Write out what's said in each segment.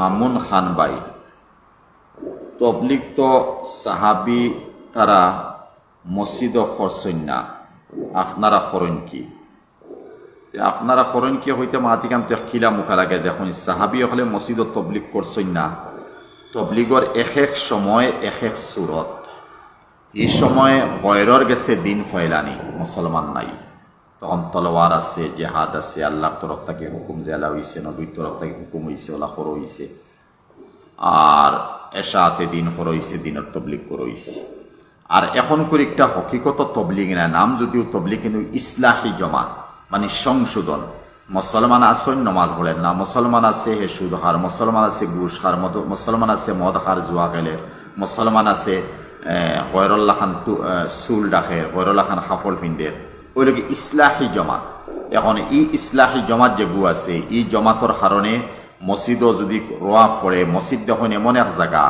Mamun Khan by তবলিক তো সাহাবি তারা মসজিদ করছেন না আপনারা করেন কি? আপনারা করেন কি হইতে মাতিকাম তো খিলা মুখা লাগে দেখুন, সাহাবি হলে মসজিদ তবলিক করছেন না তবলিগর এক এক সময়, এক এক সুরত এই সময় বয়রর গেছে দিন ফয়লানি মুসলমান নাই। তখন তলোয়ার আছে, জেহাদ আছে, আল্লাহর তরফ থেকে হুকুম জেলা হইছে, নবীর তরফ থেকে হুকুম হইছে, ওলা করো হইছে। আর এশাতে দিন করইছে দিনের তবলিগ করইছে আর এখন করে একটা হকিকত তবলিগ না নাম, যদিও তবলিগ কিন্তু ইসলাহি জমাত মানে সংশোধন। মুসলমান আসেন নমাজ পড়েন না। মুসলমান আছে হে সুদ হার, মুসলমান আছে ঘুষ হার, মদ মুসলমান আছে মদ হার, জুয়া গেলে মুসলমান আছে হয়রল্লা খান চুল ডাকে হয়রল্লা খান সাফল ওইলকে ইসলাহি জমাত। এখন ই ইসলাহি জমাত যে গু আছে ই জমাতর কারণে মসজিদও যদি রোয়া পড়ে মসজিদ দেখুন এমন এক জায়গা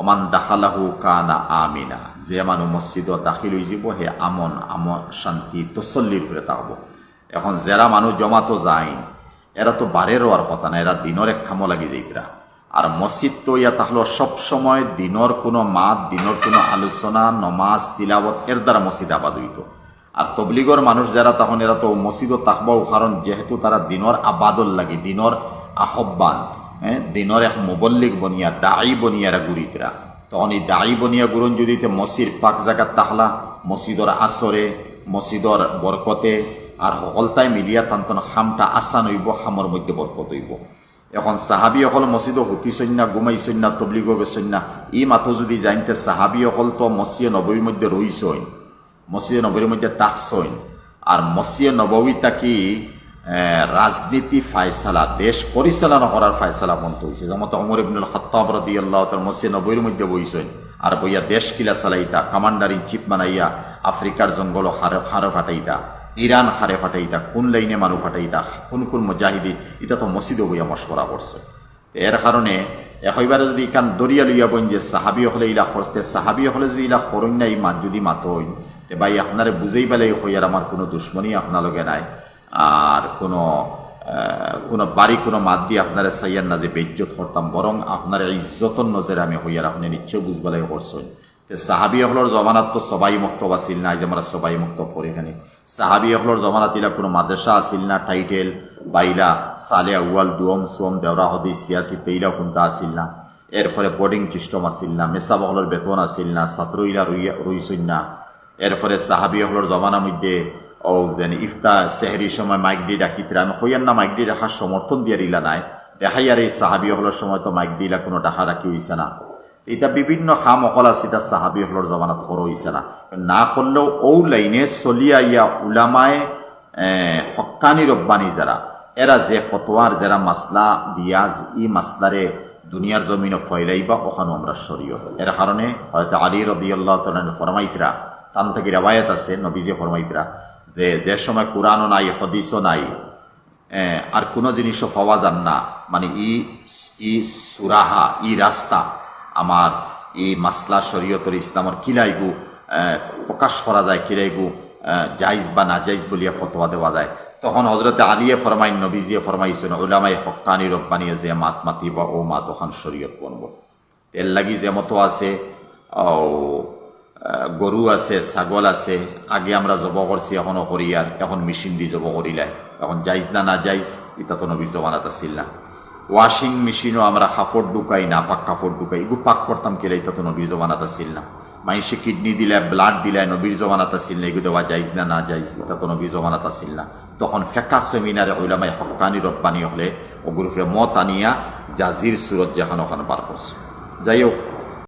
অমান দাখালাহু কানা আমিনা। যে মানুহ মসজিদত দাখিল হয়ে যাব হে আমন আমন শান্তি তসল্লির করে থাকব এখন যারা মানুষ জমাতো যায়। এরা তো বারে রোয়ার কথা না এরা দিনের এক খামো লাগি যাইতরা আর মসজিদ তো ইয়া তাহলে সব সময় দিনের কোনো মাত দিনের কোনো আলোচনা, নমাজ তিলাবত এর দ্বারা মসজিদ আবাদ হইতো আর তবলিগর মানুষ যারা, তখন এরা তো মসজিদও তাকবাও কারণ যেহেতু তারা দিনর আবাদল লাগে, দিনর আহ্বান হ্যাঁ? দিনর এক মুবল্লিক বনিয়া দায়ী বনিয়ারা গুড়িতরা তখন এই দায়ী বনিয়া গুরুন যদি মসজিদ পাক জাগাত তাহলা, মসজিদর আসরে, মসজিদর বরকতে, আর সকলতাই মিলিয়া তান্তন খামটা আসান হইব, খামর মধ্যে বরকত হইব। এখন সাহাবি অকল মসজিদ হুতিছইন না গুমাই না তবলিগ না ই মাথো যদি জানতে সাহাবি অকল তো মসজিদ নবীর মধ্যে রইছইন মসজিদে নবীর মধ্যে তাকসইন আর মসজিদে নবীটা কি রাজনীতি ফায়সালা, দেশ পরিচালনা করার ফায়সালা মন্ত হয়েছে যেমন অমর ইবনুল খত্তাব রদি আল্লাহ তার মসজিদ নবীর মধ্যে বইছেন, আর বইয়া দেশ কিলা চালাইতা কমান্ডার ইন চিফ বানাইয়া, আফ্রিকার জঙ্গল হারে হারে ফাটাইতা, ইরান হারে ফাটাইতা, কোন লাইনে মানুষ ফাটাইতা, কোন কোন মুজাহিদি এটা তো মসজিদে বইয়া মশকরা করছে এর কারণে একেবারে যদি ইকান দরিয়া লইয়া বইন যে সাহাবি হলে ইলা করতে সাহাবি হলে যদি ইলা করইন না ইমান যদি মাতইন তে ভাই, আপনারে বুঝেই পেলে হইয়ার আমার কোনো দুশ্মনী আপনালগে নাই। আর কোনো কোনো বাড়ি, কোনো মাত দিয়ে আপনারা চাইয়ার না যে বেজ্জত করতাম বরং আপনার ইজ্জতর নজরে আমি হইয়ার আপনি নিশ্চয় বুঝবেলাই করছেন। তে সাহাবি হলর জমানাত তো সবাই মুক্ত আছিল না যে আমরা সবাই মুক্ত পড়ে এখানে। সাহাবি হলর জমানাত ইলা কোনো মাদ্রাসা আছিল না, টাইটেল বাইলা সালে উয়াল দুয়ম সোম দেওরা হদি সিয়াসি তেইলা কোনটা আছিল না। এরপরে বোর্ডিং সিস্টেম আছিল না মেসা বহলের বেতন আছিল না, ছাত্র ইলা রইয়া রইছইন না। এরপরে সাহাবি হলর জমানার মধ্যে ও যেন ইফতার সেহরি সময় মাইক দিয়ে ডাকিতে আমি হইয়ার না মাইক দিয়ে রাখার সমর্থন দিয়ে ইলা নাই। দেখাই আর এই সাহাবি হলের সময় তো মাইক দিলা, কোনো ডাকা রাখি হইছে না। এটা বিভিন্ন খাম অকল আছে এটা সাহাবি হলের জমানাত খর হইছে না। না করলেও ও লাইনে চলিয়া ইয়া উলামায় হকানি রব্বানি যারা, এরা যে ফতোয়ার, যারা মাসলা দিয়া ই মাসলারে দুনিয়ার জমিনে ফয়লাইবা ওখানে আমরা সরিয়ে এর কারণে হয়তো আলী রবি আল্লাহ ফরমাইতরা তান থেকে রেবায়ত আছে? নবীজে ফরমাইতরা যে যে সময় কোরআনও নাই, হদিসও নাই আর কোনো জিনিসও পাওয়া যান না। মানে ই ই সুরাহা, ই রাস্তা আমার এই মাসলা শরীয়তর ইসলামর কিলাইগু প্রকাশ করা যায়, কিলাইগু জাইজ বা না জাইজ বলিয়া ফতোয়া দেওয়া যায়। তখন হজরতে আলিয়ে ফরমাই নবীজিয়ে ফরমাইছেন ওলামাই হকানি রব্বানিয়ে যে মাত মাতিব, ও মা তখন শরীয়ত বনব। এর লাগি যে মতো আছে, ও গরু আছে, ছাগল আছে, আগে আমরা জব করছি, এখনও করি আর এখন মেশিন দিয়ে জব করিলাই এখন যাইজ না না যাইজ এটা তো নবীর জমানাত আসছিল না। ওয়াশিং মেশিনও আমরা কাপড় ঢুকাই না পাক কাপড় ঢুকাই এগুলো পাক করতাম কেলে, এটা তো নবীর জমানাত আসছিল না। মাইসে কিডনি দিলে ব্লাড দিলে, নবীর জমানাত আসছিল না এগুলো দেওয়া যাইজ না না যাইজ এটা তো নবীর জমানাত আসছিল না। তখন ফেকা সেমিনারে ওইলামাই হকানি রব্বানি হলে ওগুলোর মত আনিয়া জাজির সুরত জাহান ওখানে বার করছে। যাই হোক